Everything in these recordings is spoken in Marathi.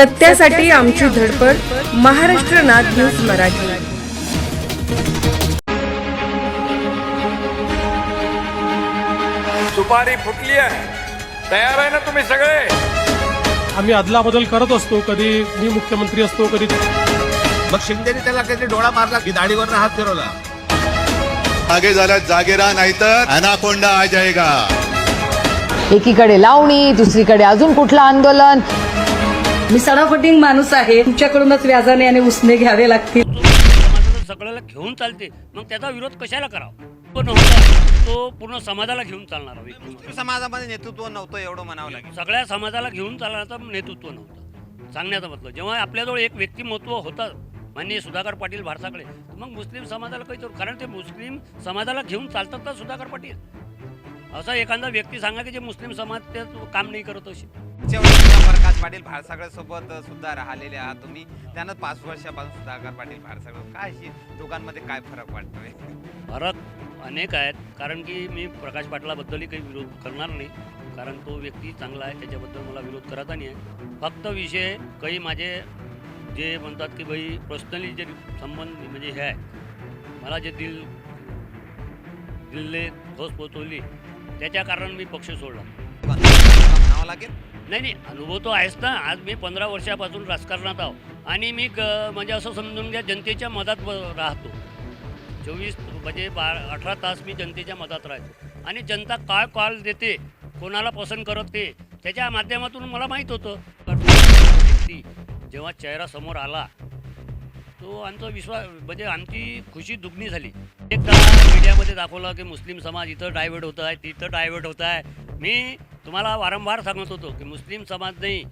सत्यासाठी आमची धडपड महाराष्ट्र नाद न्यूज मराठी. सुपारी फुटली आहे. तयार आहे ना तुम्ही सगळे? आम्ही अदलाबदल करत असतो कधी मी मुख्यमंत्री असतो कधी मग शिंदेने त्याला काहीतरी डोळा मारला की दाढीवर हात फिरवला? आगे झाला जागे राहा नाहीतर अनाकोंडा आ जाएगा एकीकडे लावणी दुसरीकडे अजून कुठलं आंदोलन? मी सडाफटिंग माणूस आहे. तुमच्याकडूनच व्याजाने आणि उसने घ्यावे लागतील. सगळ्याला घेऊन चालते. मग त्याचा विरोध कशाला करावा? तो नव्हता. तो पूर्ण समाजाला घेऊन चालणारा व्यक्ती समाजामध्ये नेतृत्व नव्हतं एवढं म्हणावं लागेल. सगळ्या समाजाला घेऊन चालण्याचं नेतृत्व नव्हतं. सांगण्याचं मतलब जेव्हा आपल्याजवळ एक व्यक्तिमत्व होतं माननीय सुधाकर पाटील भारताकडे तर मग मुस्लिम समाजाला काही तर कारण ते मुस्लिम समाजाला घेऊन चालतात ना सुधाकर पाटील? असा एखादा व्यक्ती सांगा की जे मुस्लिम समाज ते काम नाही करत अशी प्रकाश पाटील भारसागळ सोबत सुद्धा राहिलेले आहात तुम्ही. त्यानं पाच वर्षापासून सुधाकर पाटील भारसागळ. काय अशी दोघांमध्ये काय फरक वाटतोय? फरक अनेक आहेत. कारण की मी प्रकाश पाटलाबद्दलही काही विरोध करणार नाही. कारण तो व्यक्ती चांगला आहे त्याच्याबद्दल मला विरोध करायचा नाही आहे. फक्त विषय काही माझे जे म्हणतात की भाई पर्सनली जे संबंध म्हणजे हे आहे. मला जे दिल दिल्ले ठोस पोचवली त्याच्या कारण मी पक्ष सोडला. म्हणावं लागेल? नाही नाही अनुभव तो आहेच ना. आज मी पंधरा वर्षापासून राजकारणात आहो. आणि मी ग म्हणजे असं समजून घ्या जनतेच्या मधात ब- राहतो. चोवीस म्हणजे बा अठरा तास मी जनतेच्या मधात राहतो. आणि जनता काय कॉल देते कोणाला पसंत करत ते त्याच्या माध्यमातून मला माहीत होतं. व्यक्ती जेव्हा चेहरा समोर आला तो आमचा विश्वास म्हणजे आमची खुशी दुग्नी झाली. एकदा मीडियामध्ये दाखवलं की मुस्लिम समाज इथं डायव्हर्ट होत आहे तिथं डायव्हर्ट होत आहे. मी तुम्हाला वारंवार सांगत होतो की मुस्लिम समाज नाही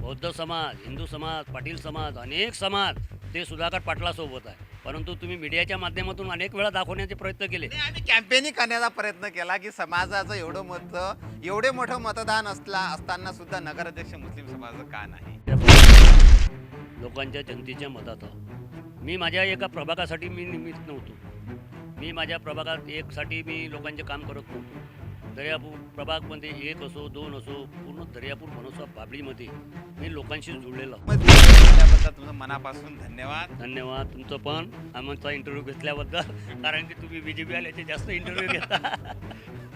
बौद्ध समाज हिंदू समाज पाटील समाज अनेक समाज ते सुधाकर पाटलासोबत आहे. परंतु तुम्ही मीडियाच्या माध्यमातून अनेक वेळा दाखवण्याचे प्रयत्न केले. आम्ही कॅम्पेनिंग करण्याचा प्रयत्न केला की समाजाचं एवढं मत एवढे मोठं मतदान असला असताना सुद्धा नगराध्यक्ष मुस्लिम समाजाचं का नाही? लोकांच्या जनतेच्या मतात मी माझ्या एका प्रभागासाठी मी निमित्त नव्हतो. मी माझ्या प्रभागात एकसाठी मी लोकांचे काम करत नव्हतो. दर्यापूर प्रभागमध्ये एक असो दोन असो पूर्ण दर्यापूर मनोसा बाबळीमध्ये मी लोकांशी जुळलेलो त्याबद्दल तुमचं मनापासून धन्यवाद. धन्यवाद तुमचं पण. आमचा इंटरव्ह्यू घेतल्याबद्दल कारण की तुम्ही बी जे पी आल्याचे जास्त इंटरव्ह्यू घेता.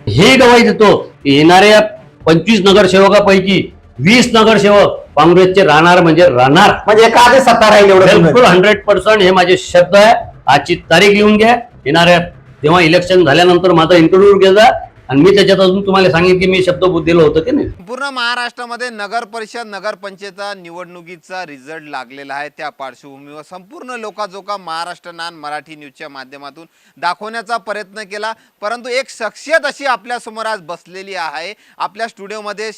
हे गवाही देतो येणाऱ्या पंचवीस नगरसेवकापैकी वीस नगरसेवक काँग्रेसचे राहणार म्हणजे राहणार. म्हणजे का ते सत्ता राहील एवढं बिलकुल हंड्रेड पर्सेंट हे माझे शब्द आहे. आजची तारीख लिहून घ्या. येणाऱ्या तेव्हा इलेक्शन झाल्यानंतर माझा इंटरव्ह्यू घ्या आणि मी त्याच्यात अजून तुम्हाला सांगेन की मी शब्द दिलं होतं की नाही. पूर्ण महाराष्ट्रामध्ये नगर परिषद नगरपंचायत निवडणुकीचा रिझल्ट लागलेला आहे. त्या पार्श्वभूमीवर संपूर्ण लोकाजोका महाराष्ट्र नान मराठी न्यूजच्या माध्यमातून दाखवण्याचा प्रयत्न केला. परंतु एक शख्सियत अशी आपल्यासमोर आज बसलेली आहे. आपल्या स्टुडिओमध्ये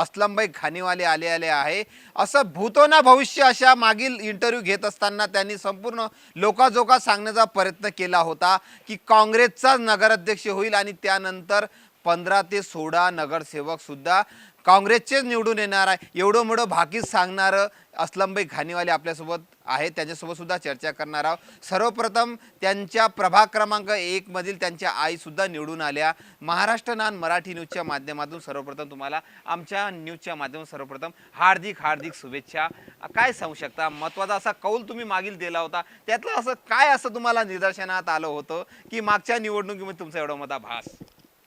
अस्लमबाई घाणीवाले आले आले आहे. असं भूतोना भविष्य अशा मागील इंटरव्ह्यू घेत असताना त्यांनी संपूर्ण लोकाजोका सांगण्याचा प्रयत्न केला होता की काँग्रेसचा नगराध्यक्ष होईल आणि त्यानंतर पंधरा ते सोळा नगरसेवकसुद्धा काँग्रेसचेच निवडून येणार आहे. एवढं मोठं भाकीत सांगणारं असलमबाई घाणीवाले आपल्यासोबत आहे त्यांच्यासोबतसुद्धा चर्चा करणार आहोत. सर्वप्रथम त्यांच्या प्रभाग क्रमांक एकमधील त्यांच्या आईसुद्धा निवडून आल्या. महाराष्ट्र नान मराठी न्यूजच्या माध्यमातून सर्वप्रथम तुम्हाला आमच्या न्यूजच्या माध्यमातून सर्वप्रथम हार्दिक हार्दिक शुभेच्छा. काय सांगू शकता? महत्त्वाचा असा कौल तुम्ही मागील दिला होता. त्यातलं असं काय असं तुम्हाला निदर्शनात आलं होतं की मागच्या निवडणुकीमध्ये तुमचा एवढा मोठा भास?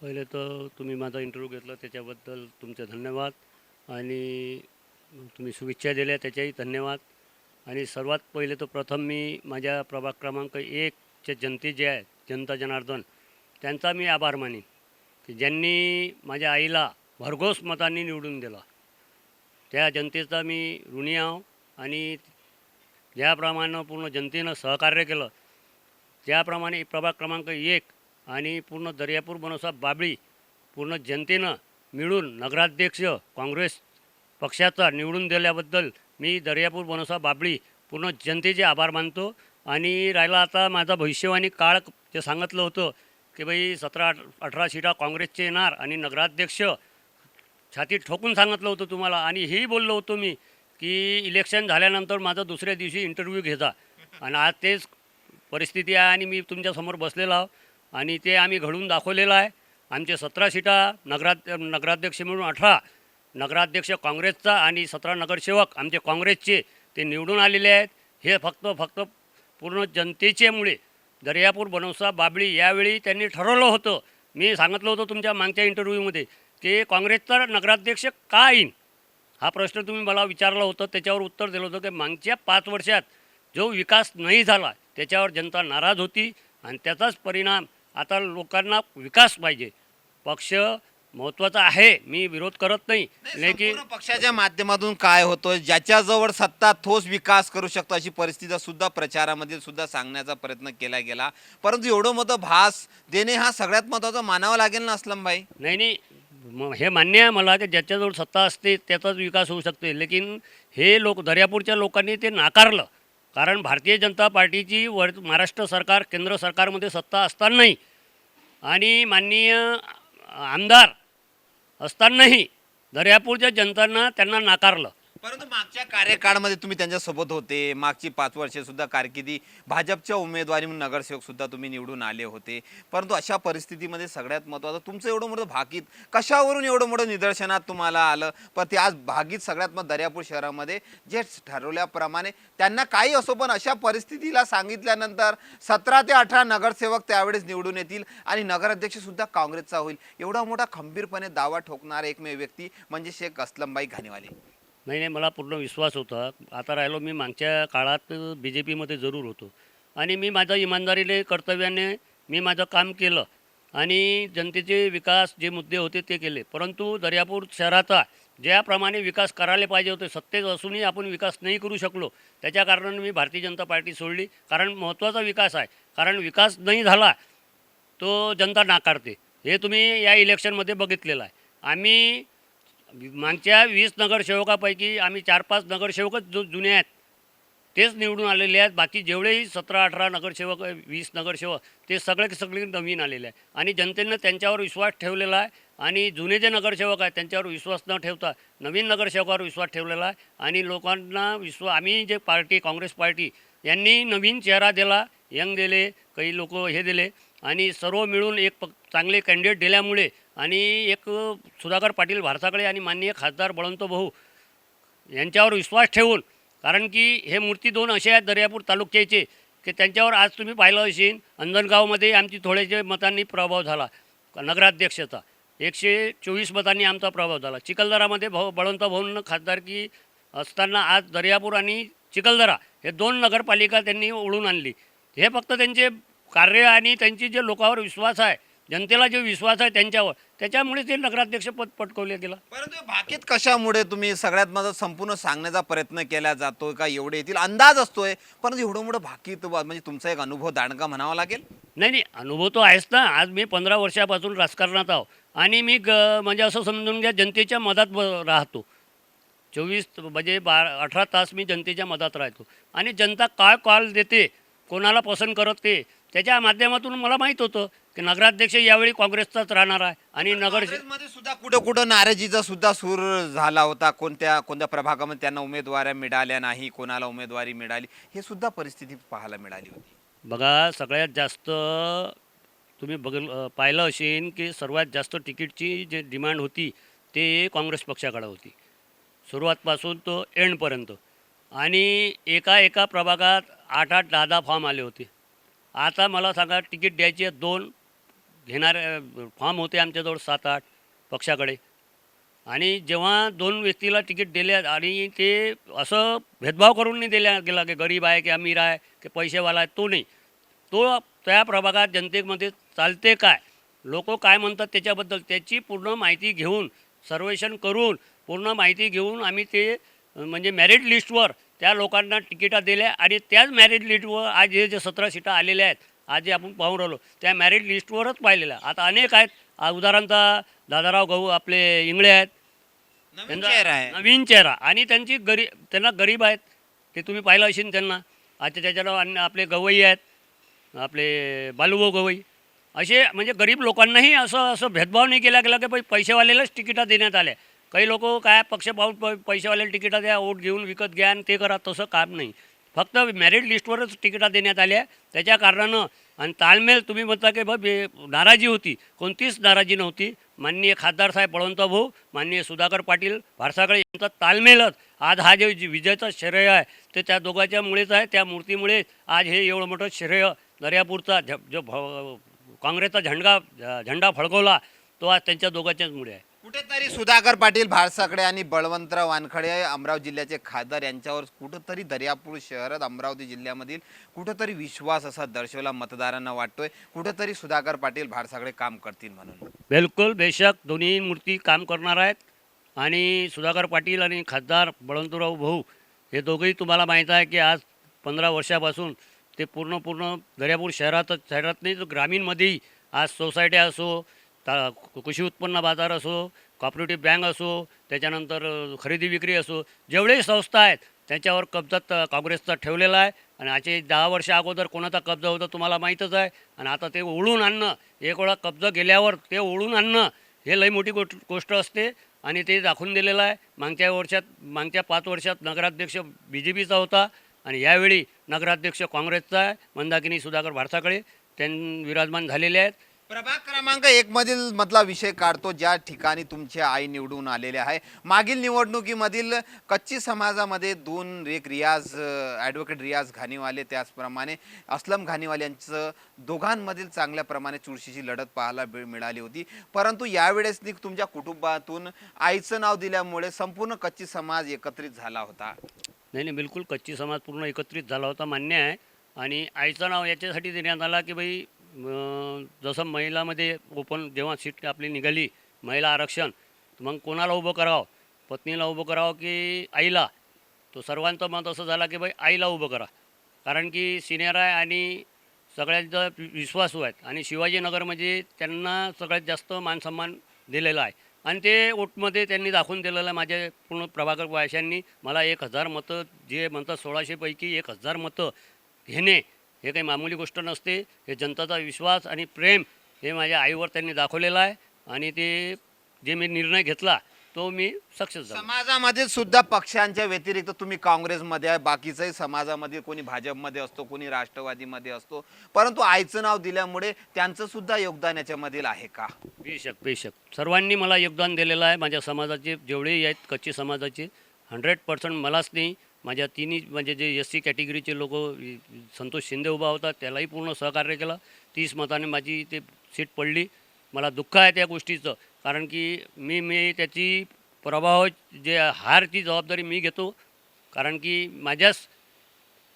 पहिले तर तुम्ही माझा इंटरव्ह्यू घेतला त्याच्याबद्दल तुमचे धन्यवाद आणि तुम्ही शुभेच्छा दिल्या त्याच्याही धन्यवाद. आणि सर्वात पहिले तर प्रथम मी माझ्या प्रभाग क्रमांक एकचे जनते जे आहेत जनता जनार्दन त्यांचा मी आभार मानेन की ज्यांनी माझ्या आईला भरघोस मतांनी निवडून दिला. त्या जनतेचा मी ऋणी आहो आणि ज्याप्रमाणे पूर्ण जनतेनं सहकार्य केलं त्याप्रमाणे प्रभाग क्रमांक एक आणि पूर्ण दर्यापूर मनोसा बाबळी पूर्ण जनतेनं मिळून नगराध्यक्ष काँग्रेस पक्षाचा निवडून दिल्याबद्दल मी दर्यापूर बनोसा बाबळी पूर्ण जनतेचे आभार मानतो. आणि राहिला आता माझा भविष्यवाणी काळ जे सांगितलं होतं की बाई सतरा अठरा सीटा काँग्रेसचे येणार आणि नगराध्यक्ष छातीत ठोकून सांगितलं होतं तुम्हाला. आणि हेही बोललो होतो मी की इलेक्शन झाल्यानंतर माझा दुसऱ्या दिवशी इंटरव्ह्यू घेता आणि आज तेच परिस्थिती आहे आणि मी तुमच्यासमोर बसलेलो आहो. आणि ते आम्ही घडून दाखवलेलं आहे. आमचे सतरा सीटा नगरा नगराध्यक्ष मिळून अठरा नगराध्यक्ष काँग्रेसचा आणि सतरा नगरसेवक आमचे काँग्रेसचे ते निवडून आलेले आहेत. हे फक्त फक्त पूर्ण जनतेच्यामुळे दर्यापूर बनवसा बाबळी यावेळी त्यांनी ठरवलं होतं. मी सांगितलं होतं तुमच्या मागच्या इंटरव्ह्यूमध्ये की काँग्रेसचा नगराध्यक्ष का येईन? हा प्रश्न तुम्ही मला विचारला होता त्याच्यावर उत्तर दिलं होतं की मागच्या पाच वर्षात जो विकास नाही झाला त्याच्यावर जनता नाराज होती आणि त्याचाच परिणाम आता लोकांना विकास पाहिजे. पक्ष महत्त्वाचा आहे मी विरोध करत नाही. लेकिन संपूर्ण पक्षाच्या माध्यमातून काय होतं ज्याच्याजवळ सत्ता ठोस विकास करू शकतो अशी परिस्थिती सुद्धा प्रचारामध्ये सुद्धा सांगण्याचा प्रयत्न केला गेला. परंतु एवढं मोठं भास देणे हा सगळ्यात महत्त्वाचा मानावा लागेल ना असलम भाई? नाही नाही. म- हे मान्य आहे मला की ज्याच्याजवळ सत्ता असते त्याचाच विकास होऊ शकते लेकिन हे लोक दर्यापूरच्या लोकांनी ते नाकारलं. कारण भारतीय जनता पार्टीची वर महाराष्ट्र सरकार केंद्र सरकारमध्ये सत्ता असतानाही आणि माननीय आमदार असतानाही दर्यापूरच्या जनतांना त्यांना नाकारलं. परंतु मागच्या कार्यकाळामध्ये तुम्ही त्यांच्यासोबत होते. मागची पाच वर्षे सुद्धा कारकिर्दी भाजपच्या उमेदवारी म्हणून नगरसेवक सुद्धा तुम्ही निवडून आले होते. परंतु अशा परिस्थितीमध्ये सगळ्यात महत्त्वाचं तुमचं एवढं मोठं भाकीत कशावरून एवढं मोठं निदर्शनात तुम्हाला आलं? पण ते आज भागीत सगळ्यात मग दर्यापूर शहरामध्ये जे ठरवल्याप्रमाणे त्यांना काही असो पण अशा परिस्थितीला सांगितल्यानंतर सतरा ते अठरा नगरसेवक त्यावेळेस निवडून येतील आणि नगराध्यक्ष सुद्धा काँग्रेसचा होईल. एवढा मोठा खंबीरपणे दावा ठोकणारा एकमेव व्यक्ती म्हणजे शेख असलमबाई घाणेवाले. नाही नाही मला पूर्ण विश्वास होता. आता राहिलो मी मागच्या काळात बी जे पीमध्ये जरूर होतो. आणि मी माझ्या इमानदारीने कर्तव्याने मी माझं काम केलं. आणि जनतेचे विकास जे मुद्दे होते ते केले. परंतु दर्यापूर शहराचा ज्याप्रमाणे विकास करायला पाहिजे होते सत्तेत असूनही आपण विकास नाही करू शकलो. त्याच्या कारणाने मी भारतीय जनता पार्टी सोडली. कारण महत्त्वाचा विकास आहे. कारण विकास नाही झाला तो जनता नाकारते. हे तुम्ही या इलेक्शनमध्ये बघितलेलं आहे. आम्ही मागच्या वीस नगरसेवकापैकी आम्ही चार पाच नगरसेवकच जो जुने आहेत. तेच निवडून आलेले आहेत. बाकी जेवढेही सतरा अठरा नगरसेवक वीस नगरसेवक ते सगळे सगळे नवीन आलेले आहे आणि जनतेनं त्यांच्यावर विश्वास ठेवलेला आहे. आणि जुने जे नगरसेवक आहेत त्यांच्यावर विश्वास न ठेवता नवीन नगरसेवकावर विश्वास ठेवलेला आहे. आणि लोकांना विश्वा आम्ही जे पार्टी काँग्रेस पार्टी यांनी नवीन चेहरा दिला यंग दिले काही लोक हे दिले. आणि सर्व मिळून एक प चांगले कॅन्डिडेट दिल्यामुळे आणि एक सुधाकर पाटील भारताकडे आणि माननीय खासदार बळवंत भाऊ यांच्यावर विश्वास ठेवून कारण की हे मूर्ती दोन असे आहेत दर्यापूर तालुक्याचे की त्यांच्यावर आज तुम्ही पाहिलं असेल अंजनगावमध्ये आमची थोड्याशा मतांनी प्रभाव झाला नगराध्यक्षचा. एकशे चोवीस मतांनी आमचा प्रभाव झाला. चिखलदरामध्ये भाऊ बळवंत भाऊंना खासदारकी असताना आज दर्यापूर आणि चिखलदरा हे दोन नगरपालिका त्यांनी ओढून आणली. हे फक्त त्यांचे कार्य आणि त्यांची जे लोकांवर विश्वास आहे जनतेला जो विश्वास आहे त्यांच्यावर. त्याच्यामुळे ते नगराध्यक्षपद पटकवले गेलं. परंतु भाकीत कशामुळे तुम्ही सगळ्यात माझा संपूर्ण सांगण्याचा प्रयत्न केला जातोय का? एवढे येतील? अंदाज असतोय. परंतु एवढं मोठं भाकीत म्हणजे तुमचा एक अनुभव दांडगा म्हणावा लागेल? नाही नाही. अनुभव तो आहेच ना. आज मी पंधरा वर्षापासून राजकारणात आहो. आणि मी ग म्हणजे असं समजून घ्या जनतेच्या मधात ब राहतो. चोवीस म्हणजे बारा अठरा तास मी जनतेच्या मधात राहतो. आणि जनता काय कॉल देते. कोणाला पसंत करते त्याच्या माध्यमातून मला माहीत होतं. की नगराध्यक्ष यावेळी काँग्रेसचाच राहणार आहे आणि नगर सुद्धा कुठं कुठं नाराजीचा सुद्धा सूर झाला होता. कोणत्या कोणत्या प्रभागामध्ये त्यांना उमेदवाऱ्या मिळाल्या नाही कोणाला उमेदवारी मिळाली हे सुद्धा परिस्थिती पाहायला मिळाली होती. बघा सगळ्यात जास्त तुम्ही बघ पाहिलं असेल की सर्वात जास्त तिकीटची जे डिमांड होती ते काँग्रेस पक्षाकडे होती. सुरुवातपासून तो एंडपर्यंत आणि एका एका प्रभागात आठ आठ दहा दहा फॉर्म आले होते. आता मला सांगा तिकीट द्यायचे दोन घेणारे फॉर्म होते आमच्याजवळ सात आठ पक्षाकडे. आणि जेव्हा दोन व्यक्तीला तिकीट दिल्या आणि ते असं भेदभाव करून नाही दिल्या गेला की गरीब आहे की अमीर आहे की पैसेवाला आहे तो नाही. तो त्या प्रभागात जनतेमध्ये चालते काय? लोक काय म्हणतात त्याच्याबद्दल त्याची पूर्ण माहिती घेऊन सर्वेक्षण करून पूर्ण माहिती घेऊन आम्ही ते म्हणजे मॅरिट लिस्टवर त्या लोकांना तिकिटा दिल्या आणि त्याच मॅरिट लिस्टवर आज हे जे सतरा सीटा आलेल्या आहेत आज जे आपण पाहून राहिलो. त्या मॅरिट लिस्टवरच पाहिलेल्या. आता अनेक आहेत. उदाहरणतः दादाराव गहू आपले इंगळे आहेत. नवीन त्यांचा चेहरा आहे. नवीन चेहरा. आणि त्यांची गरी त्यांना गरीब आहेत. ते तुम्ही पाहिलं असेल त्यांना. आता त्याच्याला अन्य आपले गवई आहेत. आपले बालुभाऊ गवई. असे म्हणजे गरीब लोकांनाही असं असं भेदभाव नाही केला गेला की पै पैसेवाल्यालाच तिकिटा देण्यात आल्या. काही लोक काय पक्ष पाहून प पैसेवाल्याला तिकिटा द्या वोट घेऊन विकत घ्या आणि ते करा. तसं काम नाही. फक्त मॅरिट लिस्टवरच तिकिटा देण्यात आल्या. त्याच्या कारणानं आणि ताळमेळ तुम्ही म्हणता की बा बे नाराजी होती. कोणतीच नाराजी नव्हती. माननीय खासदार साहेब बळवंत भाऊ माननीय सुधाकर पाटील भारसाकडे यांचा तालमेलच आज हा जे विजयाचा श्रेय आहे ते त्या दोघांच्यामुळेच आहे. त्या मूर्तीमुळे आज हे एवढं मोठं श्रेय दर्यापूरचा झ जो भ काँग्रेसचा झेंडा झेंडा फडकवला तो आज त्यांच्या दोघांच्याचमुळे आहे. कुठेतरी सुधाकर पाटील भारसाकडे आणि बळवंतराव वानखडे अमरावती जिल्ह्याचे खासदार यांच्यावर कुठंतरी दर्यापूर शहरात अमरावती जिल्ह्यामधील कुठंतरी विश्वास असा दर्शवला मतदारांना वाटतोय. कुठंतरी सुधाकर पाटील भारसाकडे काम करतील म्हणून. बिलकुल बेशक दोन्ही मूर्ती काम करणार आहेत. आणि सुधाकर पाटील आणि खासदार बळवंतराव भाऊ हे दोघंही तुम्हाला माहीत आहे की आज पंधरा वर्षापासून ते पूर्ण पूर्ण दर्यापूर शहरातच शहरात नाही तर ग्रामीणमध्येही आज सोसायट्या असो ता कृषी उत्पन्न बाजार असो कॉपरेटिव्ह बँक असो त्याच्यानंतर खरेदी विक्री असो जेवढेही संस्था आहेत त्यांच्यावर कब्जा काँग्रेसचा ठेवलेला आहे. आणि आजचे दहा वर्ष अगोदर कोणाचा कब्जा होता तुम्हाला माहीतच आहे. आणि आता ते ओढून आणणं एक वेळा कब्जा गेल्यावर ते ओढून आणणं हे लई मोठी गोष्ट गोष्ट असते. आणि ते दाखवून दिलेलं आहे. मागच्या वर्षात मागच्या पाच वर्षात नगराध्यक्ष बी जे पीचा होता. आणि यावेळी नगराध्यक्ष काँग्रेसचा आहे. मंदाकिनी सुधाकर भारताकडे त्यां विराजमान झालेले आहेत. प्रभाग क्रमांक एक मधील मधला विषय काढतो ज्या ठिकाणी तुमची आई निवडून आलेले आहे. मागील निवडणुकीमधील कच्ची समाजामध्ये दोन एक रियाज ॲडव्होकेट रियाज घाणीवाले त्याचप्रमाणे असलम घाणीवाले यांचं दोघांमधील चांगल्या प्रमाणे चुरशीची लढत पाहायला मिळाली होती. परंतु यावेळेस नी तुमच्या कुटुंबातून आईचं नाव दिल्यामुळे संपूर्ण कच्ची समाज एकत्रित झाला होता. नाही नाही बिलकुल कच्ची समाज पूर्ण एकत्रित झाला होता मान्य आहे. आणि आईचं नाव याच्यासाठी देण्यात आला की बाई जसं महिलामध्ये ओपन जेव्हा सीट आपली निघाली महिला आरक्षण मग कोणाला उभं करावं? पत्नीला उभं करावं की आईला? तो सर्वांचं मत असं झाला की बाई आईला उभं करा. कारण की सिनियर आहे आणि सगळ्यांचा विश्वासू आहेत. आणि शिवाजीनगर म्हणजे त्यांना सगळ्यात जास्त मानसन्मान दिलेला आहे. आणि ते वोटमध्ये त्यांनी दाखवून दिलेलं आहे माझ्या पूर्ण प्रभाकर वायशांनी मला एक हजार मतं जे म्हणतात सोळाशेपैकी एक हजार मतं घेणे हे काही मामूली गोष्ट नसते. हे जनताचा विश्वास आणि प्रेम हे माझ्या आईवर त्यांनी दाखवलेलं आहे आणि ते जे मी निर्णय घेतला तो मी सक्सेस झालो. समाजामध्ये सुद्धा पक्षांच्या व्यतिरिक्त तुम्ही काँग्रेसमध्ये आहे बाकीचाही समाजामध्ये कोणी भाजपमध्ये असतो कोणी राष्ट्रवादीमध्ये असतो. परंतु आईचं नाव दिल्यामुळे त्यांचं सुद्धा योगदान याच्यामधील आहे का? बेशक बेशक. सर्वांनी मला योगदान दिलेलं आहे. माझ्या समाजाचे जेवढेही आहेत कच्ची समाजाचे हंड्रेड पर्सेंट मलाच नाही. माझ्या तिन्ही म्हणजे जे एस सी कॅटेगरीचे लोक संतोष शिंदे उभा होता त्यालाही पूर्ण सहकार्य केलं. तीस मताने माझी ते सीट पडली. मला दुःख आहे त्या गोष्टीचं. कारण की मी मी त्याची प्रभाव जे हारची जबाबदारी मी घेतो. कारण की माझ्याच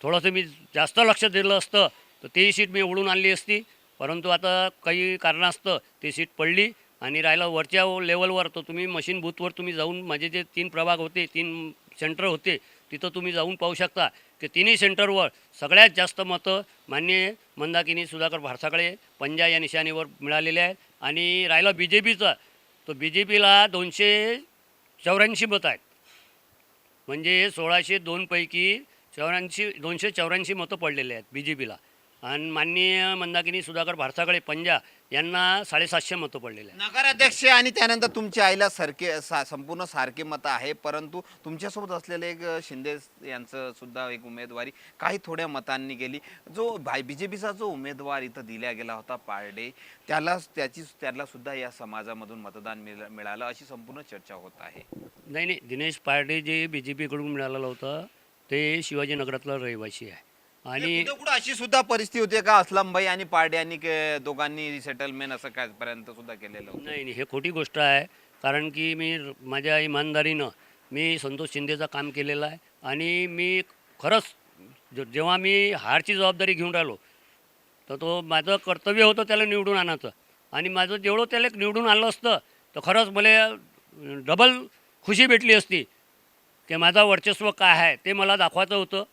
थोडंसं मी जास्त लक्ष दिलं असतं तर तेही सीट मी उडून आणली असती. परंतु आता काही कारणास्तव ती सीट पडली आणि राहिलं वरच्या लेवलवर. तर तुम्ही मशीन बूथवर तुम्ही जाऊन माझे जे तीन प्रभाग होते तीन सेंटर होते तिथं तुम्ही जाऊन पाहू शकता की तिन्ही सेंटरवर सगळ्यात जास्त मतं मान्य मंदाकिनी सुधाकर भारसाकडे पंजा या निशाणीवर मिळालेले आहेत. आणि राहिलं बी जे पीचा तर बी जे पीला दोनशे चौऱ्याऐंशी मतं आहेत. म्हणजे सोळाशे दोनपैकी चौऱ्याऐंशी दोनशे चौऱ्याऐंशी मतं पडलेले आहेत बी जे पीला आणि माननीय मंदाकिनी सुधाकर भारसाकडे पंजा यांना साडेसातशे मतं पडलेले आहेत. नगराध्यक्ष आणि त्यानंतर तुमच्या आईला सारखे सा संपूर्ण सारखे मतं आहे परंतु तुमच्यासोबत असलेले एक शिंदे यांचं सुद्धा एक उमेदवारी काही थोड्या मतांनी गेली. जो भाई बी जे पीचा जो उमेदवार इथं दिला गेला होता पारडे त्याला त्याची त्याला सुद्धा या समाजामधून मतदान मिळ मिळालं अशी संपूर्ण चर्चा होत आहे. नाही नाही दिनेश पारडे जे बी जे पीकडून मिळालेलं होतं ते शिवाजीनगरातला रहिवासी आहे. आणि कुठं कुठं अशी सुद्धा परिस्थिती होती का असलमभाई आणि पारडे यांनी के- दोघांनी सेटलमेंट असं काय पर्यंत सुद्धा केलेलं होतं? नाही नाही हे खोटी गोष्ट आहे. कारण की मी र- माझ्या इमानदारीनं मी संतोष शिंदेचं काम केलेलं आहे. आणि मी खरंच जे- जेव्हा मी हारची जबाबदारी घेऊन राहिलो तर तो माझं कर्तव्य होतं त्याला निवडून आणायचं. आणि माझं जेवढं त्याला निवडून आणलं असतं तर खरंच मला डबल खुशी भेटली असती. की माझा वर्चस्व काय आहे ते मला दाखवायचं होतं.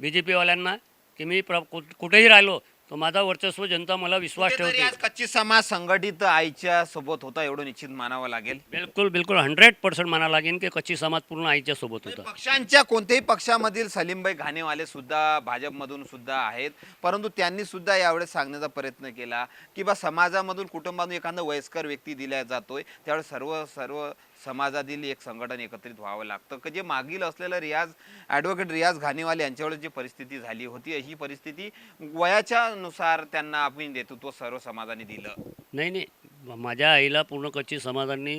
बी जे पीवाल्यांना की मी प्र कुठ- कुठेही राहिलो तर माझा वर्चस्व जनता मला विश्वास कुठेतरी ठेवते. आज कच्ची समाज संघटित आईच्या सोबत होता एवढं निश्चित मानावं लागेल. बिलकुल बिलकुल हंड्रेड पर्सेंट म्हणा लागेल की कच्ची समाज पूर्ण आईच्या सोबत होता. पक्षांच्या कोणत्याही पक्षामधील सलीमभाई घाणेवाले सुद्धा भाजपमधून सुद्धा आहेत. परंतु त्यांनी सुद्धा यावेळेस सांगण्याचा प्रयत्न केला की बा समाजामधून कुटुंबातून एखादा वयस्कर व्यक्ती दिला जातोय त्यावेळेस सर्व सर्व समाजातील एक संघटन एकत्रित व्हावं लागतं. की जे मागील असलेलं रियाज ॲडव्होकेट रियाज घाणेवाले यांच्यावर जी परिस्थिती झाली होती ही परिस्थिती वयाच्या नुसार त्यांना आपण नेतृत्व सर्व समाजाने दिलं. नाही नाही. माझ्या आईला पूर्ण कच्ची समाजांनी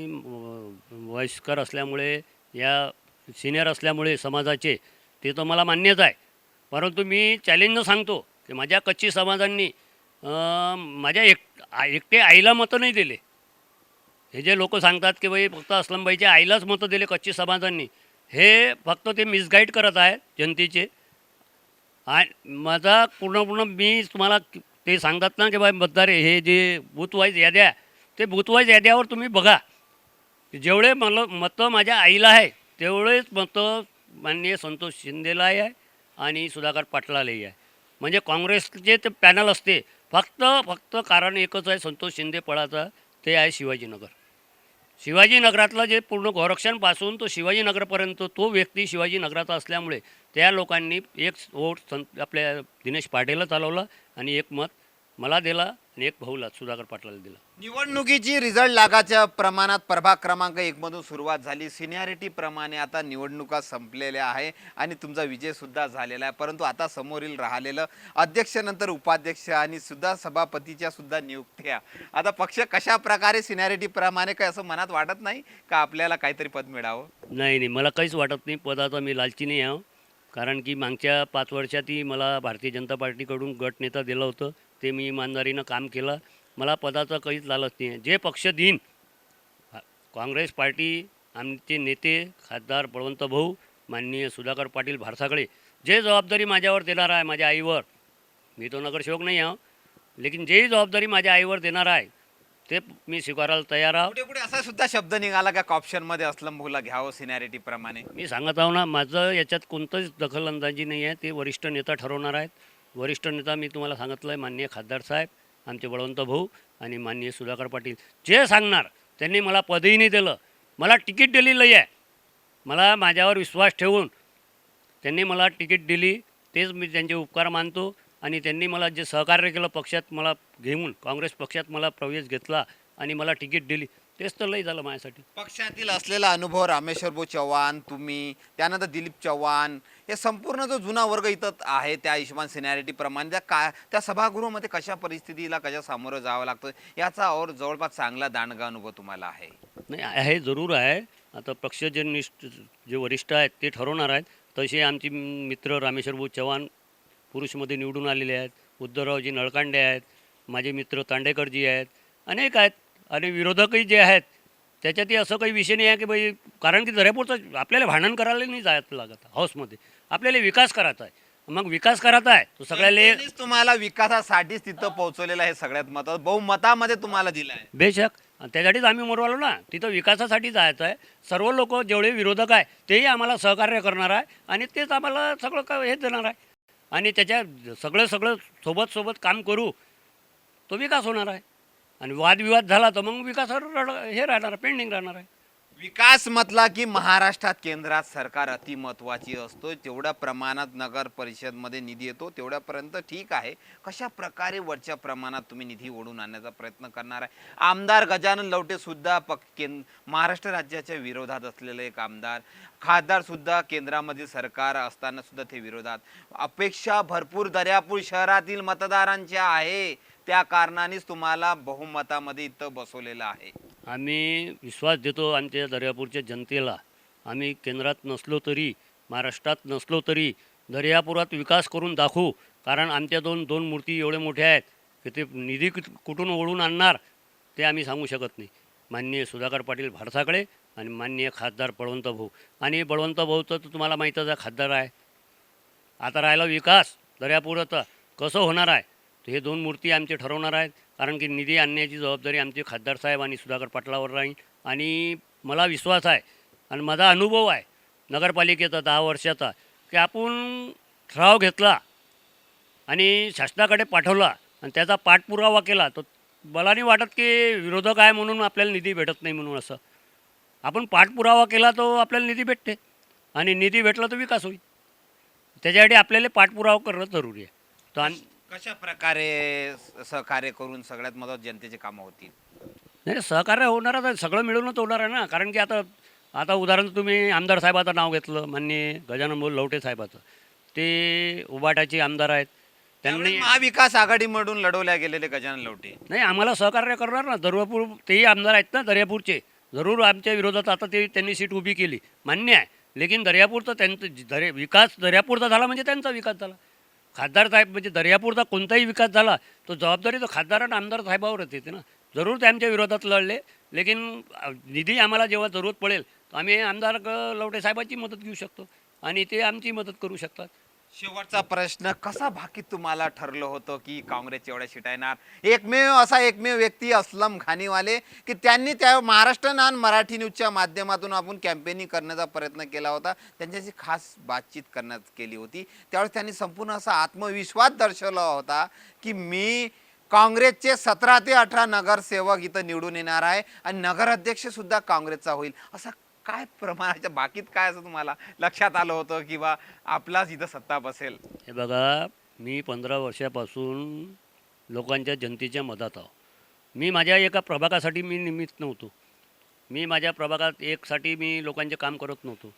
वयस्कर असल्यामुळे या सिनियर असल्यामुळे समाजाचे ते तर मला मान्यच आहे. परंतु मी चॅलेंजनं सांगतो की माझ्या कच्ची समाजांनी माझ्या एक एकटे आईला मतं नाही दिले. हे जे लोक सांगतात की बाई फक्त असलमबाईच्या आईलाच मतं दिले कच्ची समाजांनी. हे फक्त ते मिसगाईड करत आहेत जनतेचे. आणि माझा पूर्ण पूर्ण मी तुम्हाला ते सांगतात ना की बाई मतदार हे जे बूथवाईज याद्या ते बूथवाईज याद्यावर तुम्ही बघा. जेवढे मला मतं माझ्या आईला आहे तेवढेच मतं माननीय संतोष शिंदेलाही आहे आणि सुधाकर पाटलालाही आहे. म्हणजे काँग्रेसचे ते पॅनल असते. फक्त फक्त कारण एकच आहे संतोष शिंदे पळाचा ते आहे शिवाजीनगर. शिवाजीनगरातलं जे पूर्ण गोरक्षणपासून तो शिवाजीनगरपर्यंत तो व्यक्ती शिवाजीनगराचा असल्यामुळे त्या लोकांनी एक वोट सं आपल्या दिनेश पाटीलला चालवलं आणि एक मत मला दिला. आणि एक भाऊला सुधाकर पाटलाला दिला. निवडणुकीची रिझल्ट लागाच्या प्रमाणात प्रभाग क्रमांक एक मधून सुरुवात झाली. सिनियरिटी प्रमाणे आता निवडणुका संपलेल्या आहे आणि तुमचा विजय सुद्धा झालेला आहे. परंतु आता समोरील राहिलेलं अध्यक्ष नंतर उपाध्यक्ष आणि सुद्धा सभापतीच्या सुद्धा नियुक्त्या. आता पक्ष कशा प्रकारे सिनियरिटी प्रमाणे काय असं मनात वाटत नाही का आपल्याला काहीतरी पद मिळावं? नाही नाही. मला काहीच वाटत नाही. पदाचा मी लालची नाही आहे. कारण की मागच्या पाच वर्षातही मला भारतीय जनता पार्टीकडून गट नेता दिलं होतं. ते मी इमानदारीनं काम केलं. मला पदाचा काहीच लालच नाही आहे. जे पक्ष देईन काँग्रेस पार्टी आमचे नेते खासदार बळवंत भाऊ माननीय सुधाकर पाटील भारसाकडे जे जबाबदारी माझ्यावर देणार आहे माझ्या आईवर मी तो नगरसेवक नाही आहे लेकिन जेही जबाबदारी माझ्या आईवर देणार आहे ते मी स्वीकारायला तयार आहो. कुठे कुठे असा सुद्धा शब्द निघाला का ऑप्शनमध्ये असलं भाऊला घ्यावं सिनियरिटी प्रमाणे? मी सांगत आहो ना माझं याच्यात कोणतंच दखलंदाजी नाही आहे ते वरिष्ठ नेता ठरवणार आहेत. वरिष्ठ नेता मी तुम्हाला सांगितलं आहे माननीय खासदार साहेब आमचे बळवंत भाऊ आणि माननीय सुधाकर पाटील. जे सांगणार त्यांनी मला पदही नाही दिलं. मला तिकीट दिलेलं आहे. मला माझ्यावर विश्वास ठेवून त्यांनी मला तिकीट दिली. तेच मी त्यांचे उपकार मानतो आणि त्यांनी मला जे सहकार्य केलं पक्षात मला घेऊन काँग्रेस पक्षात मला प्रवेश घेतला आणि मला तिकीट दिली. तेच तर लई झालं माझ्यासाठी. पक्षातील असलेला अनुभव रामेश्वर भाऊ चव्हाण तुम्ही त्यानंतर दिलीप चव्हाण हे संपूर्ण जो जुना वर्ग इथं आहे त्या हिशोबान सिनियरिटी प्रमाणे त्या का त्या सभागृहामध्ये कशा परिस्थितीला कशा सामोरं जावं लागतं याचा और जवळपास चांगला दांडगा अनुभव तुम्हाला आहे. नाही आहे जरूर आहे. आता पक्ष जे निष्ठ जे वरिष्ठ आहेत ते ठरवणार आहेत. तसे आमचे मित्र रामेश्वर भाऊ चव्हाण पुरुषमध्ये निवडून आलेले आहेत. उद्धवरावजी नळकांडे आहेत. माझे मित्र तांडेकरजी आहेत. अनेक आहेत. आणि विरोधकही जे आहेत त्याच्यातही असं काही विषय नाही आहे की बाई कारण की दर्यापूरचं आपल्याला भांडण करायला नाही जायचं लागत हाऊसमध्ये. आपल्याला विकास करायचा आहे. मग विकास करायचा आहे तो सगळ्याला तुम्हाला विकासासाठीच तिथं पोहोचवलेलं आहे सगळ्यात मत बहुमतामध्ये तुम्हाला दिलं आहे. बेशक. आणि त्यासाठीच आम्ही मोरवालो ना तिथं विकासासाठी जायचं आहे. सर्व लोक जेवढे विरोधक आहे तेही आम्हाला सहकार्य करणार आहे आणि तेच आम्हाला सगळं का हे देणार आहे. आणि त्याच्या सगळं सगळं सोबत सोबत काम करू तो विकास होणार आहे? आणि वादविवाद झाला तर मग विकास रड हे राहणार पेंडिंग राहणार आहे. विकास म्हटला की महाराष्ट्रात केंद्रात सरकार अतिमहत्वाची असतो तेवढ्या प्रमाणात नगर परिषदमध्ये निधी येतो तेवढ्यापर्यंत ठीक आहे. कशा प्रकारे वरच्या प्रमाणात तुम्ही निधी ओढून आणण्याचा प्रयत्न करणार आहे? आमदार गजानन लवटे सुद्धा पक महाराष्ट्र राज्याच्या विरोधात असलेले एक आमदार खासदार सुद्धा केंद्रामध्ये सरकार असताना सुद्धा ते विरोधात. अपेक्षा भरपूर दर्यापूर शहरातील मतदारांच्या आहे. त्या कारणानेच तुम्हाला बहुमतामध्ये इथं बसवलेलं आहे. आम्ही विश्वास देतो आमच्या दर्यापूरच्या जनतेला. आम्ही केंद्रात नसलो तरी महाराष्ट्रात नसलो तरी दर्यापुरात विकास करून दाखवू. कारण आमच्या दोन दोन मूर्ती एवढे मोठ्या आहेत की ते निधी कुठ- कुठून ओढून आणणार ते आम्ही सांगू शकत नाही. माननीय सुधाकर पाटील भारसाकडे आणि माननीय खासदार बळवंत भाऊ. आणि बळवंत भाऊचं तर तुम्हाला माहीतच आहे खासदार आहे. आता राहिला विकास दर्यापुराचा कसं होणार आहे? तर हे दोन मूर्ती आमचे ठरवणार आहेत. कारण की निधी आणण्याची जबाबदारी आमचे खासदार साहेब आणि सुधाकर पाटलावर राहील. आणि मला विश्वास आहे आणि माझा अनुभव आहे नगरपालिकेचा दहा वर्षाचा की आपण ठराव घेतला आणि शासनाकडे पाठवला आणि त्याचा पाठपुरावा केला तर मला नाही वाटत की विरोधक आहे म्हणून आपल्याला निधी भेटत नाही म्हणून असं. आपण पाठपुरावा केला तो आपल्याला निधी भेटते आणि निधी भेटला तर विकास होईल. त्याच्यासाठी आपल्याला पाठपुरावा करणं जरुरी आहे. तर कशा प्रकारे सहकार्य करून सगळ्यात महत्वाचं जनतेचे कामं होतील? नाही सहकार्य होणारच आहे सगळं मिळूनच होणार आहे ना. कारण की आता आता उदाहरण तुम्ही आमदार साहेबाचं नाव घेतलं माननीय गजानन भाऊ लवटे साहेबाचं. ते उबाटाचे आमदार आहेत. त्यांनी महाविकास आघाडीमधून लढवल्या गेलेले गजानन लवटे. नाही आम्हाला सहकार्य करणार ना. दर्यापूर तेही आमदार आहेत ना दर्यापूरचे. जरूर आमच्या विरोधात आता ते त्यांनी सीट उभी केली. मान्य आहे. लेकिन दर्यापूरचा त्यांचं दर्या विकास दर्यापूरचा झाला म्हणजे त्यांचा विकास झाला. खासदार साहेब म्हणजे दर्यापूरचा कोणताही विकास झाला तो जबाबदारी तो खासदार आणि आमदार साहेबावरच येते ना. जरूर ते आमच्या विरोधात लढले लेकिन निधी आम्हाला जेव्हा जरूरत पडेल तर आम्ही आमदार ग- लवटे साहेबांची मदत घेऊ शकतो आणि ते आमची मदत करू शकतात. शेवटचा प्रश्न कसा भाकीत तुम्हाला ठरलं होतं की काँग्रेस एवढ्या सीटा येणार एकमेव असा एकमेव व्यक्ती असलम घाणीवाले की त्यांनी त्या महाराष्ट्र नान मराठी न्यूजच्या माध्यमातून आपण कॅम्पेनिंग करण्याचा प्रयत्न केला होता. त्यांच्याशी खास बातचीत करण्यात केली होती. त्यावेळेस त्यांनी संपूर्ण असा आत्मविश्वास दर्शवला होता की मी काँग्रेसचे सतरा ते अठरा नगरसेवक इथं निवडून येणार आहे आणि नगराध्यक्षसुद्धा काँग्रेसचा होईल. असा काय प्रमाणाच्या बाकीत काय असं तुम्हाला लक्षात आलं होतं की बा आपलाच इथं सत्ता बसेल? हे बघा मी पंधरा वर्षापासून लोकांच्या जनतेच्या मधात आहो. मी माझ्या एका प्रभागासाठी मी निमित्त नव्हतो. मी माझ्या प्रभागात एकसाठी मी लोकांचे काम करत नव्हतो.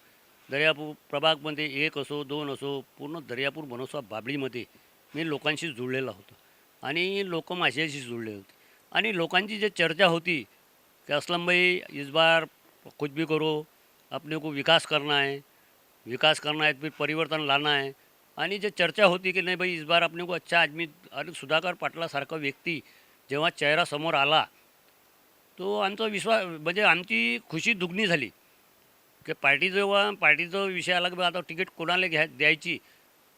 दर्यापूर प्रभागमध्ये एक असो दोन असो पूर्ण दर्यापूर बनोसा बाबळीमध्ये मी लोकांशी जुळलेला होतो. आणि लोक माझ्याशी जुळले होते. आणि लोकांची जी चर्चा होती की असलमबाई इस बार कुछ भी करो अपने को विकास करना है। विकास करना है फिर परिवर्तन लाना है। आणि जे चर्चा होती की नाही भाई इस बार अपने को अच्छा आदमी आणि सुधाकर पाटलासारखा व्यक्ती जेव्हा चेहरा समोर आला तो आमचा विश्वास म्हणजे आमची खुशी दुगणी झाली. की पार्टी जेव्हा पार्टीचा विषय आला की आता तिकीट कोणाला घ्या द्यायची?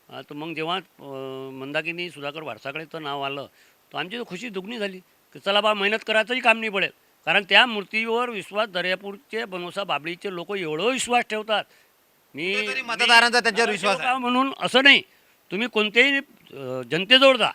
तर मग जेव्हा मंदाकिनी सुधाकर भारसाकडेचं नाव आलं तर आमची तर खुशी दुगणी झाली. की चला बा मेहनत करायचंही काम नाही पडेल. कारण त्या मूर्तीवर विश्वास दर्यापूरचे बनवसा बाबळीचे लोक एवढं विश्वास ठेवतात. मी मतदारांचा त्यांच्यावर विश्वास आहे. म्हणून असं नाही. तुम्ही कोणत्याही अं, जनतेजवळ जा.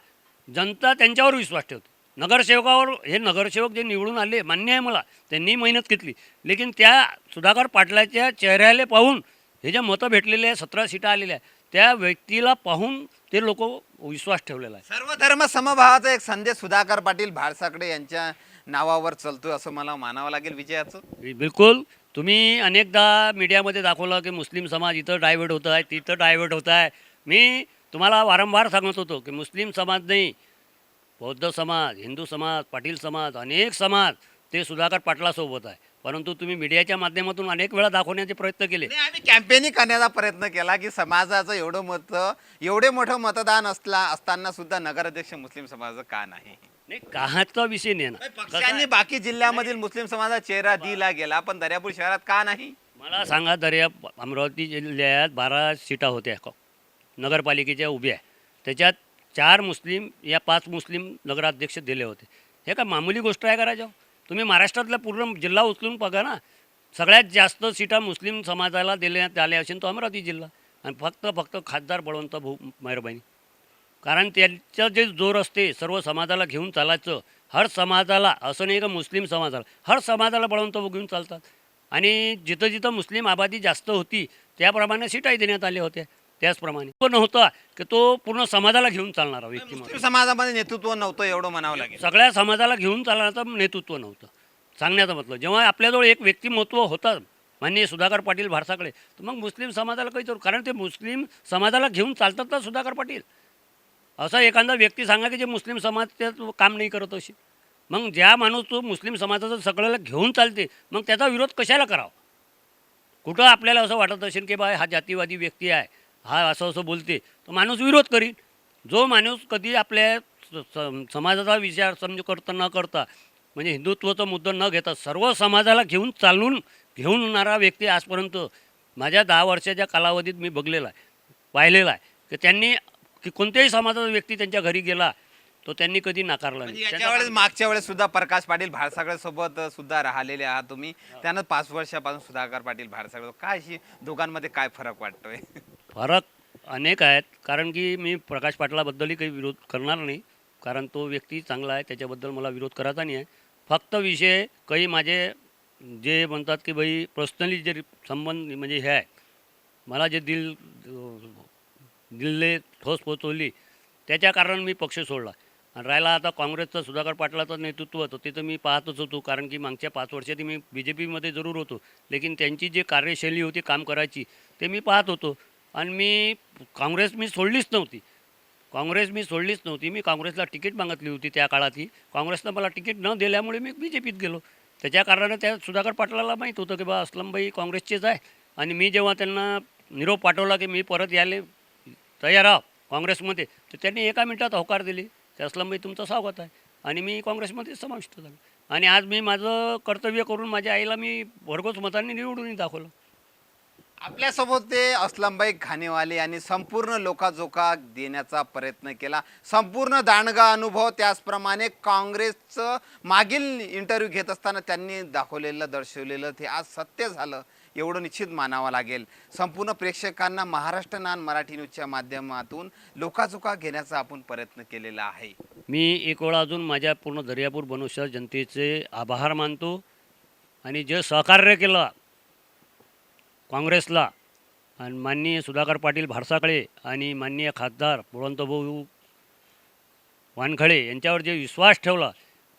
जनता त्यांच्यावर विश्वास ठेवते. नगरसेवकावर हे नगरसेवक जे निवडून आले मान्य आहे मला. त्यांनी मेहनत घेतली. लेकिन त्या सुधाकर पाटलाच्या चेहऱ्याला पाहून हे जे मतं भेटलेले आहे सतरा सीटा आलेल्या आहे त्या व्यक्तीला पाहून ते लोक विश्वास ठेवलेला आहे सर्व धर्म समभावाचा एक संदेश सुधाकर पाटील भारसाकडे यांच्या नावावर चालतोय असं मला मानावं लागेल विजयाचं. बिलकुल. तुम्ही अनेकदा मीडियामध्ये दाखवलं की मुस्लिम समाज इथं डायवर्ट होत आहे तिथं डायवर्ट होत आहे. मी तुम्हाला वारंवार सांगत होतो की मुस्लिम समाज नाही बौद्ध समाज हिंदू समाज पाटील समाज अनेक समाज ते सुधाकर पाटलासोबत आहे. परंतु तुम्ही मीडियाच्या माध्यमातून अनेक वेळा दाखवण्याचे प्रयत्न केले. नाही, आम्ही कॅम्पेनिंग करण्याचा प्रयत्न केला की समाजाचं एवढं मत एवढे मोठं मतदान असला असताना सुद्धा नगराध्यक्ष मुस्लिम समाजाचं का नाही? नाही काहाचा विषय नाही ना. पक्षांनी? बाकी जिल्ह्यामधील मुस्लिम समाजाचा चेहरा दिला गेला पण दर्यापूर शहरात का नाही? मला सांगा दर्या अमरावती जिल्ह्यात बारा सीटा होत्या क- नगरपालिकेच्या उभ्या त्याच्यात चार मुस्लिम या पाच मुस्लिम नगराध्यक्ष दिले होते. हे काय मामूली गोष्ट आहे का राजा तुम्ही महाराष्ट्रातला पूर्ण जिल्हा उचलून बघा ना. सगळ्यात जास्त सीटा मुस्लिम समाजाला देण्यात आल्या असेल तो अमरावती जिल्हा. आणि फक्त फक्त खासदार बळवंत भाऊ मेहरबानी कारण त्यांचं जे जोर असते सर्व समाजाला घेऊन चालायचं. हर समाजाला असं नाही का मुस्लिम समाजाला हर समाजाला बळवंत भाऊ घेऊन चालतात. आणि जिथं जिथं मुस्लिम आबादी जास्त होती त्याप्रमाणे सीटाही देण्यात आल्या होत्या. त्याचप्रमाणे. तो नव्हता की तो पूर्ण समाजाला घेऊन चालणारा व्यक्ती म्हणून. समाजामध्ये नेतृत्व नव्हतं एवढं म्हणावं लागेल. सगळ्या समाजाला घेऊन चालण्याचं नेतृत्व नव्हतं. सांगण्याचं मतलब जेव्हा आपल्याजवळ एक व्यक्तिमत्व होतं माननीय सुधाकर पाटील भारसाकडे तर मग मुस्लिम समाजाला काही जरूर कारण ते मुस्लिम समाजाला घेऊन चालतात ना सुधाकर पाटील? असा एखादा व्यक्ती सांगा की जे मुस्लिम समाज त्यात काम नाही करत अशी मग ज्या माणूस तो मुस्लिम समाजाचं सगळ्याला घेऊन चालते मग त्याचा विरोध कशाला करावा? कुठं आपल्याला असं वाटत असेल की बा हा जातीवादी व्यक्ती आहे हा असं असं बोलते तो माणूस विरोध करीन. जो माणूस कधी आपल्या स- स- समाजाचा विचार समज करता न करता म्हणजे हिंदुत्वाचा मुद्दा न घेता सर्व समाजाला घेऊन चालून घेऊनणारा व्यक्ती आजपर्यंत माझ्या दहा वर्षाच्या कालावधीत मी बघलेला आहे पाहिलेला आहे. की त्यांनी की कोणत्याही समाजाचा व्यक्ती त्यांच्या घरी गेला तो त्यांनी कधी नाकारला म्हणजे नाही. याच्या वेळेस मागच्या वेळेस सुद्धा प्रकाश पाटील भारसागळे सोबत सुद्धा राहिलेले आहात तुम्ही. त्यानं पाच वर्षापासून सुधाकर पाटील भारसागळे काय अशी दोघांमध्ये काय फरक वाटतोय? फरक अनेक आहेत. कारण की मी प्रकाश पाटलाबद्दलही काही विरोध करणार नाही. कारण तो व्यक्ती चांगला आहे. त्याच्याबद्दल मला विरोध करायचा नाही आहे. फक्त विषय काही माझे जे म्हणतात की बाई पर्सनली जे संबंध म्हणजे हे आहे. मला जे दिल दिल्ले ठोस पोचवली त्याच्या कारण मी पक्ष सोडला. आणि राहिला आता काँग्रेसचं सुधाकर पाटलाचं नेतृत्व होतं तिथं मी पाहतच होतो कारण की मागच्या पाच वर्षात मी बी जे पीमध्ये जरूर होतो. लेकिन त्यांची जी कार्यशैली होती काम करायची ते मी पाहत होतो. आणि मी काँग्रेस मी सोडलीच नव्हती. काँग्रेस मी सोडलीच नव्हती. मी काँग्रेसला तिकीट मागितली होती त्या काळात ही काँग्रेसनं मला तिकीट न दिल्यामुळे मी बी जे पीत गेलो. त्याच्या कारणानं त्या सुधाकर पाटलाला माहीत होतं की बा असलमबाई काँग्रेसचेच आहे. आणि मी जेव्हा त्यांना निरोप पाठवला की मी परत यायला तयार आहो काँग्रेसमध्ये. तर त्यांनी एका मिनिटात होकार दिली. ते मी तुमचं स्वागत आहे. आणि मी काँग्रेसमध्ये समाविष्ट झालो. आणि आज मी माझं कर्तव्य करून माझ्या आईला मी भरघोस मतांनी निवडूनही दाखवलं. आपल्यासोबत ते असलमबाई घाणेवाले यांनी संपूर्ण लोकाजोका देण्याचा प्रयत्न केला. संपूर्ण दांडगा अनुभव त्याचप्रमाणे काँग्रेसचं मागील इंटरव्ह्यू घेत असताना त्यांनी दाखवलेलं दर्शवलेलं ते आज सत्य झालं. एवढं निश्चित मानावं लागेल. संपूर्ण प्रेक्षकांना महाराष्ट्र नान मराठी न्यूजच्या माध्यमातून लोकाचुका घेण्याचा आपण प्रयत्न केलेला आहे. मी एक वेळा अजून माझ्या पूर्ण दर्यापूर बनवशा जनतेचे आभार मानतो आणि जे सहकार्य केलं काँग्रेसला आणि माननीय सुधाकर पाटील भारसाकळे आणि माननीय खासदार भाऊ वानखळे यांच्यावर जे विश्वास ठेवला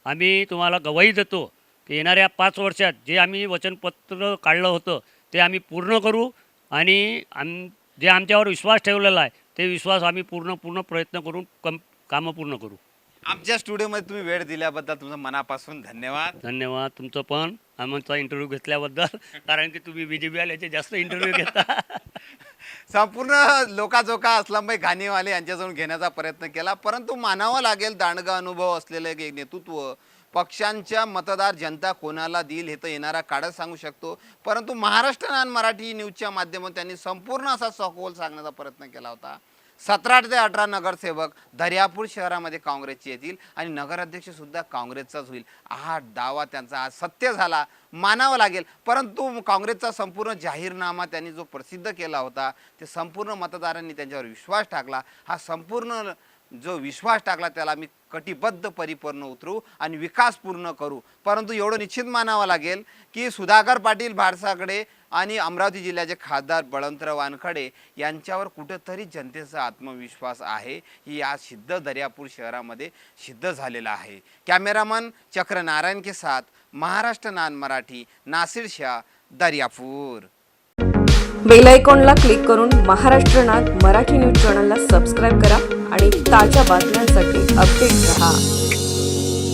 आम्ही तुम्हाला गवाही देतो. की येणाऱ्या पाच वर्षात जे आम्ही वचनपत्र काढलं होतं ते आम्ही पूर्ण करू आणि आम जे आमच्यावर विश्वास ठेवलेला आहे ते विश्वास आम्ही पूर्ण पूर्ण प्रयत्न करून कम कामं पूर्ण करू. आमच्या स्टुडिओमध्ये तुम्ही वेळ दिल्याबद्दल तुमचं मनापासून धन्यवाद. धन्यवाद. तुमचं पण. आमचा इंटरव्ह्यू घेतल्याबद्दल. कारण की तुम्ही बी जे पी आल्याचे जास्त इंटरव्ह्यू घेता. संपूर्ण लोकाजोका असलमबाई घाणेवाले यांच्याजवळ घेण्याचा प्रयत्न केला. परंतु मानावं लागेल दांडगा अनुभव असलेलं एक नेतृत्व पक्षांच्या मतदार जनता कोणाला देईल हे तर येणारा काळच सांगू शकतो. परंतु महाराष्ट्र नान मराठी न्यूजच्या माध्यमातून त्यांनी संपूर्ण असा सखोल सांगण्याचा प्रयत्न केला होता. सतरा ते अठरा नगरसेवक दर्यापूर शहरामध्ये काँग्रेसचे येतील आणि नगराध्यक्षसुद्धा काँग्रेसचाच होईल. हा दावा त्यांचा आज सत्य झाला मानावं लागेल. परंतु काँग्रेसचा संपूर्ण जाहीरनामा त्यांनी जो प्रसिद्ध केला होता ते संपूर्ण मतदारांनी त्यांच्यावर विश्वास टाकला. हा संपूर्ण जो विश्वास टाकला त्याला मी कटिबद्ध परिपूर्ण उतरू आणि विकास पूर्ण करू. परंतु एवढं निश्चित मानावं लागेल की सुधाकर पाटील भारसाकडे आणि अमरावती जिल्ह्याचे खासदार बळवंतराव वानखडे यांच्यावर कुठंतरी जनतेचा आत्मविश्वास आहे ही आज सिद्ध दर्यापूर शहरामध्ये सिद्ध झालेला आहे. कॅमेरामन चक्र नारायण के साथ महाराष्ट्र नान मराठी नासिर शाह दर्यापूर. बेल आयकॉनला क्लिक करून महाराष्ट्र नाग मराठी न्यूज चॅनलला सबस्क्राईब करा आणि ताज्या बातम्यांसाठी अपडेट रहा.